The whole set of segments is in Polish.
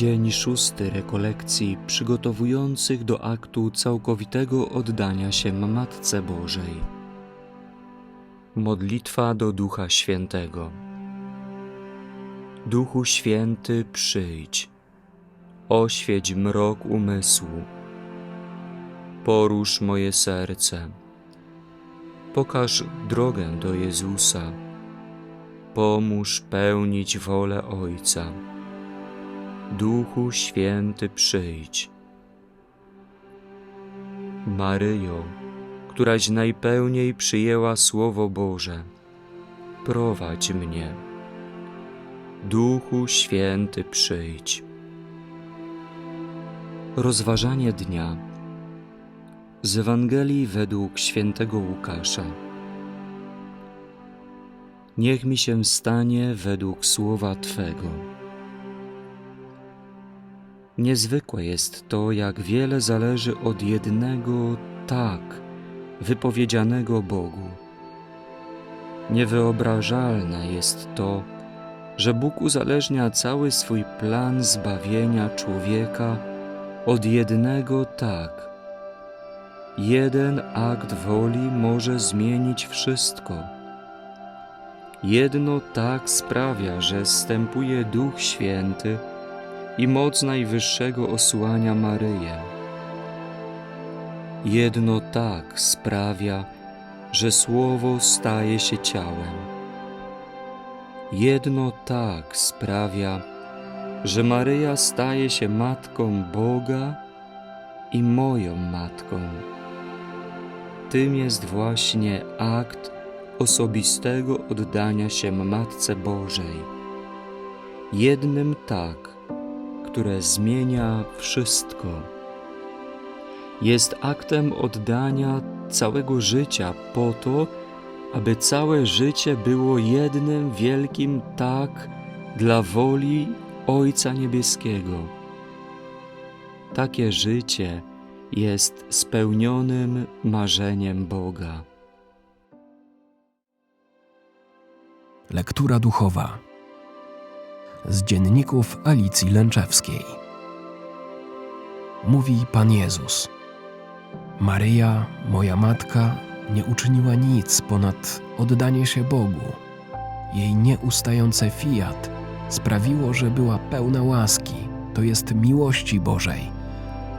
Dzień szósty rekolekcji przygotowujących do aktu całkowitego oddania się Matce Bożej. Modlitwa do Ducha Świętego. Duchu Święty, przyjdź, oświeć mrok umysłu, porusz moje serce, pokaż drogę do Jezusa, pomóż pełnić wolę Ojca. Duchu Święty przyjdź. Maryjo, któraś najpełniej przyjęła Słowo Boże, prowadź mnie. Duchu Święty przyjdź. Rozważanie dnia z Ewangelii według świętego Łukasza. Niech mi się stanie według słowa Twego. Niezwykłe jest to, jak wiele zależy od jednego tak wypowiedzianego Bogu. Niewyobrażalne jest to, że Bóg uzależnia cały swój plan zbawienia człowieka od jednego tak. Jeden akt woli może zmienić wszystko. Jedno tak sprawia, że stępuje Duch Święty i moc Najwyższego osłania Maryję. Jedno tak sprawia, że Słowo staje się ciałem. Jedno tak sprawia, że Maryja staje się matką Boga i moją matką. Tym jest właśnie akt osobistego oddania się Matce Bożej. Jednym tak, które zmienia wszystko. Jest aktem oddania całego życia po to, aby całe życie było jednym wielkim tak dla woli Ojca Niebieskiego. Takie życie jest spełnionym marzeniem Boga. Lektura duchowa z dzienników Alicji Lęczewskiej. Mówi Pan Jezus: Maryja, moja matka, nie uczyniła nic ponad oddanie się Bogu. Jej nieustające fiat sprawiło, że była pełna łaski, to jest miłości Bożej,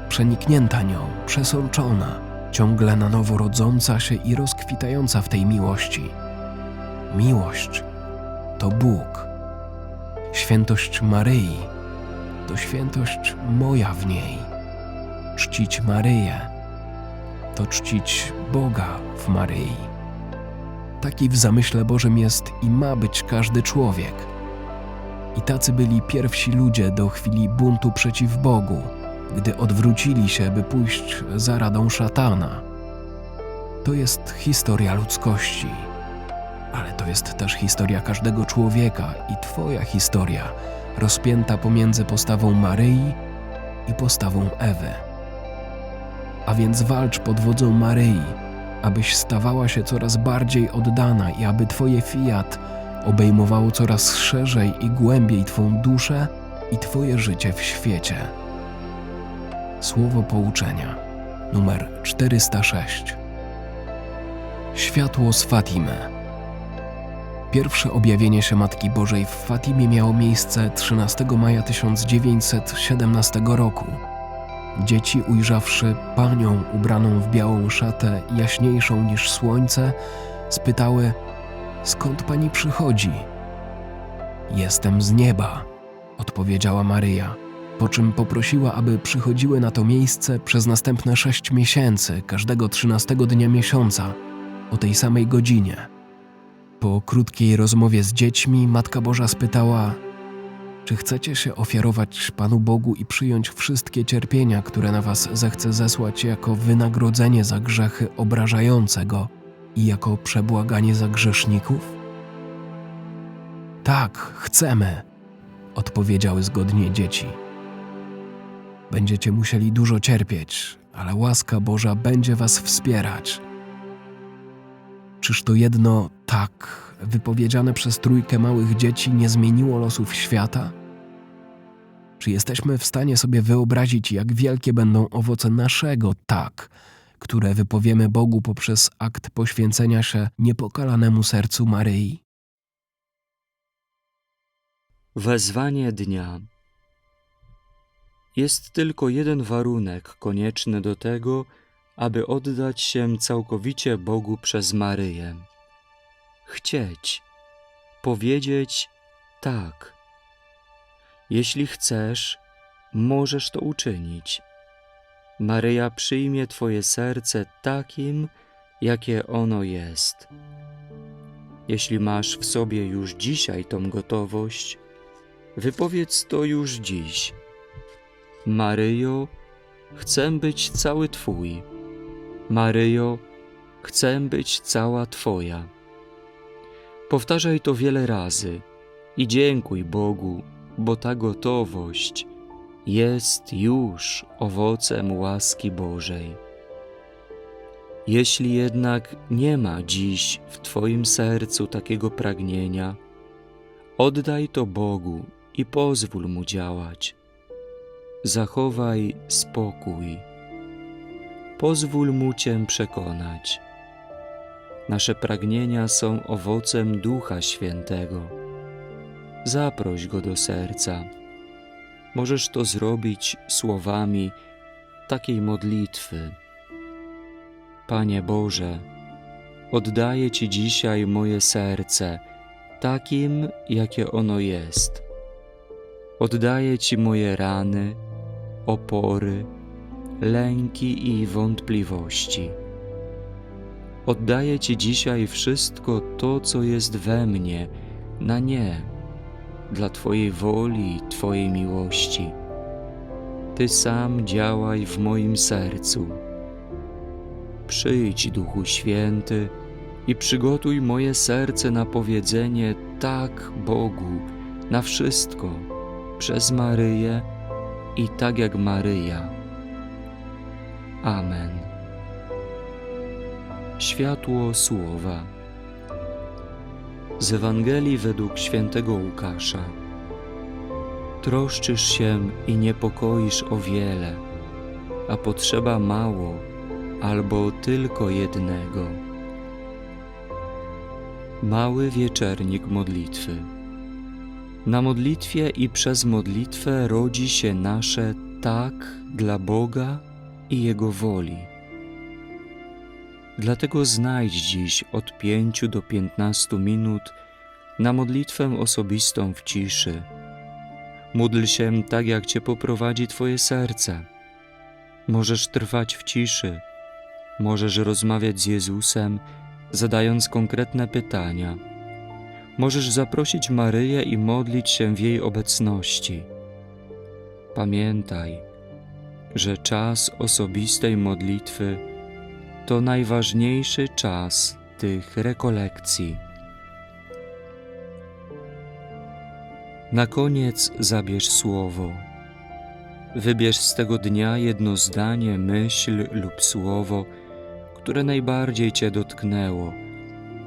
przeniknięta nią, przesączona, ciągle na nowo rodząca się i rozkwitająca w tej miłości. Miłość to Bóg. Świętość Maryi to świętość moja w niej. Czcić Maryję to czcić Boga w Maryi. Taki w zamyśle Bożym jest i ma być każdy człowiek. I tacy byli pierwsi ludzie do chwili buntu przeciw Bogu, gdy odwrócili się, by pójść za radą szatana. To jest historia ludzkości ale to jest też historia każdego człowieka i Twoja historia, rozpięta pomiędzy postawą Maryi i postawą Ewy. A więc walcz pod wodzą Maryi, abyś stawała się coraz bardziej oddana i aby Twoje fiat obejmowało coraz szerzej i głębiej Twą duszę i Twoje życie w świecie. Słowo pouczenia numer 406 Światło z Fatimy Pierwsze objawienie się Matki Bożej w Fatimie miało miejsce 13 maja 1917 roku. Dzieci, ujrzawszy panią ubraną w białą szatę jaśniejszą niż słońce, spytały: Skąd pani przychodzi? Jestem z nieba, odpowiedziała Maryja, po czym poprosiła, aby przychodziły na to miejsce przez następne sześć miesięcy, każdego trzynastego dnia miesiąca, o tej samej godzinie. Po krótkiej rozmowie z dziećmi Matka Boża spytała: Czy chcecie się ofiarować Panu Bogu i przyjąć wszystkie cierpienia, które na Was zechce zesłać jako wynagrodzenie za grzechy obrażające Go i jako przebłaganie za grzeszników? Tak, chcemy, odpowiedziały zgodnie dzieci. Będziecie musieli dużo cierpieć, ale łaska Boża będzie Was wspierać. Czyż to jedno tak wypowiedziane przez trójkę małych dzieci nie zmieniło losów świata? Czy jesteśmy w stanie sobie wyobrazić, jak wielkie będą owoce naszego tak, które wypowiemy Bogu poprzez akt poświęcenia się niepokalanemu sercu Maryi? Wezwanie dnia. Jest tylko jeden warunek konieczny do tego, aby oddać się całkowicie Bogu przez Maryję. Chcieć, powiedzieć tak. Jeśli chcesz, możesz to uczynić. Maryja przyjmie Twoje serce takim, jakie ono jest. Jeśli masz w sobie już dzisiaj tą gotowość, wypowiedz to już dziś. Maryjo, chcę być cały Twój. Maryjo, chcę być cała Twoja. Powtarzaj to wiele razy i dziękuj Bogu, bo ta gotowość jest już owocem łaski Bożej. Jeśli jednak nie ma dziś w Twoim sercu takiego pragnienia, oddaj to Bogu i pozwól Mu działać. Zachowaj spokój. Pozwól Mu Cię przekonać. Nasze pragnienia są owocem Ducha Świętego. Zaproś Go do serca. Możesz to zrobić słowami takiej modlitwy. Panie Boże, oddaję Ci dzisiaj moje serce, takim, jakie ono jest. Oddaję Ci moje rany, opory, lęki i wątpliwości. Oddaję Ci dzisiaj wszystko to, co jest we mnie, na nie, dla Twojej woli i Twojej miłości. Ty sam działaj w moim sercu. Przyjdź, Duchu Święty, i przygotuj moje serce na powiedzenie tak Bogu na wszystko przez Maryję i tak jak Maryja. Amen. Światło Słowa z Ewangelii według świętego Łukasza. Troszczysz się i niepokoisz o wiele, a potrzeba mało albo tylko jednego. Mały wieczernik modlitwy. Na modlitwie i przez modlitwę rodzi się nasze tak dla Boga i Jego woli. Dlatego znajdź dziś od pięciu do piętnastu minut na modlitwę osobistą w ciszy. Módl się tak, jak Cię poprowadzi Twoje serce. Możesz trwać w ciszy, możesz rozmawiać z Jezusem, zadając konkretne pytania. Możesz zaprosić Maryję i modlić się w jej obecności. Pamiętaj, że czas osobistej modlitwy to najważniejszy czas tych rekolekcji. Na koniec zabierz słowo. Wybierz z tego dnia jedno zdanie, myśl lub słowo, które najbardziej Cię dotknęło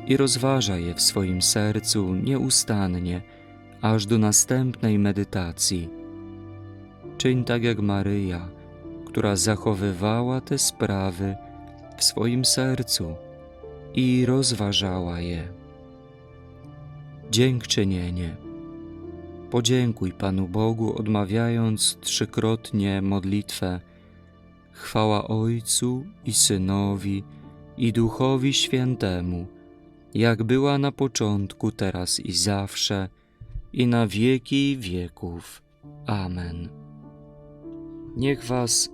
i rozważaj je w swoim sercu nieustannie, aż do następnej medytacji. Czyń tak jak Maryja, która zachowywała te sprawy w swoim sercu i rozważała je. Dziękczynienie. Podziękuj Panu Bogu, odmawiając trzykrotnie modlitwę. Chwała Ojcu i Synowi i Duchowi Świętemu, jak była na początku, teraz i zawsze, i na wieki wieków. Amen. Niech Was